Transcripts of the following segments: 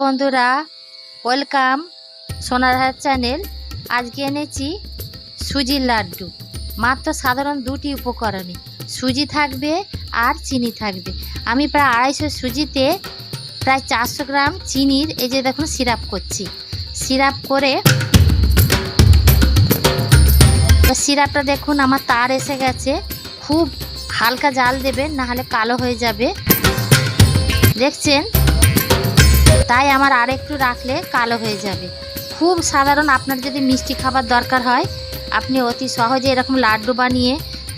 বন্ধুরা welcome Sonarhat channel আজকে এনেছি সুজির লাড্ডু। মাত্র সাধারণ দুটি উপকরণে। সুজি থাকবে আর চিনি থাকবে। আমি প্রায় আড়াইশো সুজিতে প্রায় চারশো গ্রাম চিনির এই যে দেখুন সিরাপ করছি। সিরাপ করে সিরাপটা দেখুন, আমার তার এসে গেছে। খুব হালকা জাল দেবেন না হলে কালো হয়ে যাবে। দেখছেন? তাই আমার আর একটু রাখলে কালো হয়ে যাবে। খুব সাধারণ আপনার যদি মিষ্টি খাবার দরকার হয়, আপনি অতি সহজে এরকম লাড্ডু বানিয়ে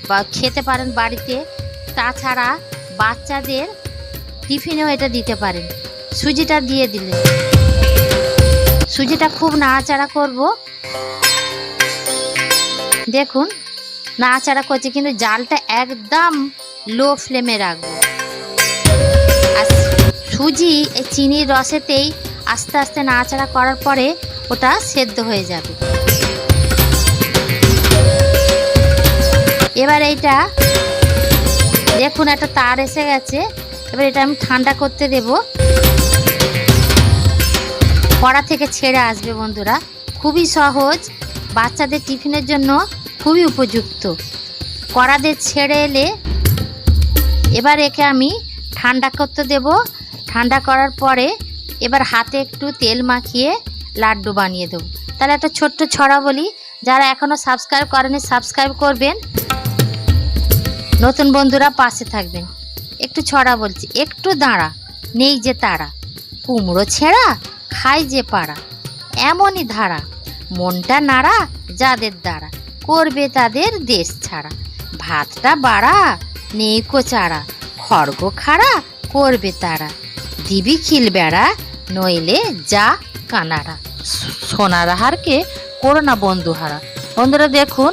বা খেতে পারেন বাড়িতে। তাছাড়া বাচ্চাদের টিফিনেও এটা দিতে পারেন। সুজিটা দিয়ে দিলে। সুজিটা খুব নাড়াচাড়া করব। দেখুন, নাড়াচাড়া করছে, কিন্তু জালটা একদম লো ফ্লেমে রাখব। সুজি, এই চিনির রসেতেই আস্তে আস্তে নাড়াচাড়া করার পরে ওটা সেদ্ধ হয়ে যাবে। এবার এইটা, দেখুন একটা তার এসে গেছে, এবার এটা আমি ঠান্ডা করতে দেব। কড়া থেকে ছেড়ে আসবে বন্ধুরা, খুবই সহজ, বাচ্চাদের টিফিনের জন্য খুবই উপযুক্ত। কড়াদের ছেড়ে এলে এবার একে আমি ঠান্ডা করতে দেব ঠান্ডা করার পরে এবার হাতে একটু তেল মাখিয়ে লাড্ডু বানিয়ে দেবো। তাহলে একটা ছোট্ট ছড়া বলি, যারা এখনও সাবস্ক্রাইব করেনি সাবস্ক্রাইব করবেন। নতুন বন্ধুরা পাশে থাকবেন। একটু ছড়া বলছি, একটু দাঁড়া, নেই যে তারা। কুমড়ো ছেঁড়া, খাই যে পাড়া। এমনই ধারা, মনটা নাড়া, যাদের দ্বারা। করবে তাদের দেশ ছাড়া। ভাতটা বাড়া, নেই কো চারা। খড়গ খাড়া, করবে তারা। দিবি খিল বেড়া নইলে যা কানারা সোনার হারকে করো না বন্ধু হারা। বন্ধুরা দেখুন,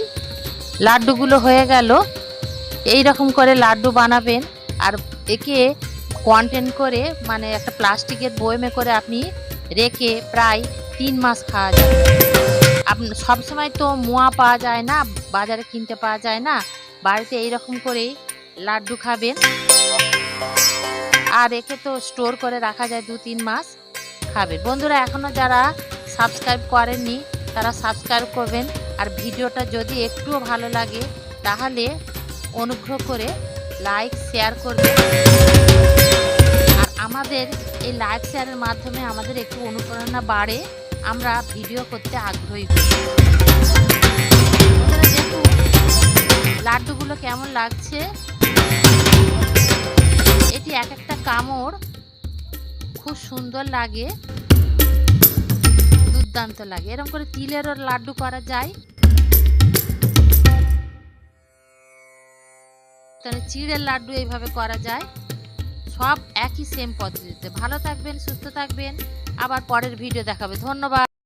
লাড্ডুগুলো হয়ে গেল। এই রকম করে লাড্ডু বানাবেন। আর একে কন্টেন্ট করে মানে একটা প্লাস্টিকের বয়মে করে আপনি রেখে প্রায় তিন মাস খাওয়া যাবে আপনি সবসময় তো মোয়া পাওয়া যায় না, বাজারে কিনতে পাওয়া যায় না। বাড়িতে এইরকম করেই লাড্ডু খাবেন। আর একে তো স্টোর করে রাখা যায় দু, তিন মাস খাবে। বন্ধুরা এখনও যারা সাবস্ক্রাইব করেননি, তারা সাবস্ক্রাইব করবেন। আর ভিডিওটা যদি একটুও ভালো লাগে, তাহলে অনুগ্রহ করে লাইক শেয়ার করবেন। আর আমাদের এই লাইক শেয়ারের মাধ্যমে আমাদের একটু অনুপ্রেরণা বাড়ে, আমরা ভিডিও করতে আগ্রহী হই। লাড্ডুগুলো কেমন লাগছে? এটি এক একটা কামড় খুব সুন্দর লাগে, দুর্দান্ত লাগে। এরকম করে তিলেরও লাড্ডু করা যায়। তাহলে চিড়ের লাড্ডু এইভাবে করা যায়। সব একই সেম পদ্ধতিতে। ভালো থাকবেন, সুস্থ থাকবেন। আবার পরের ভিডিও দেখাবে। ধন্যবাদ।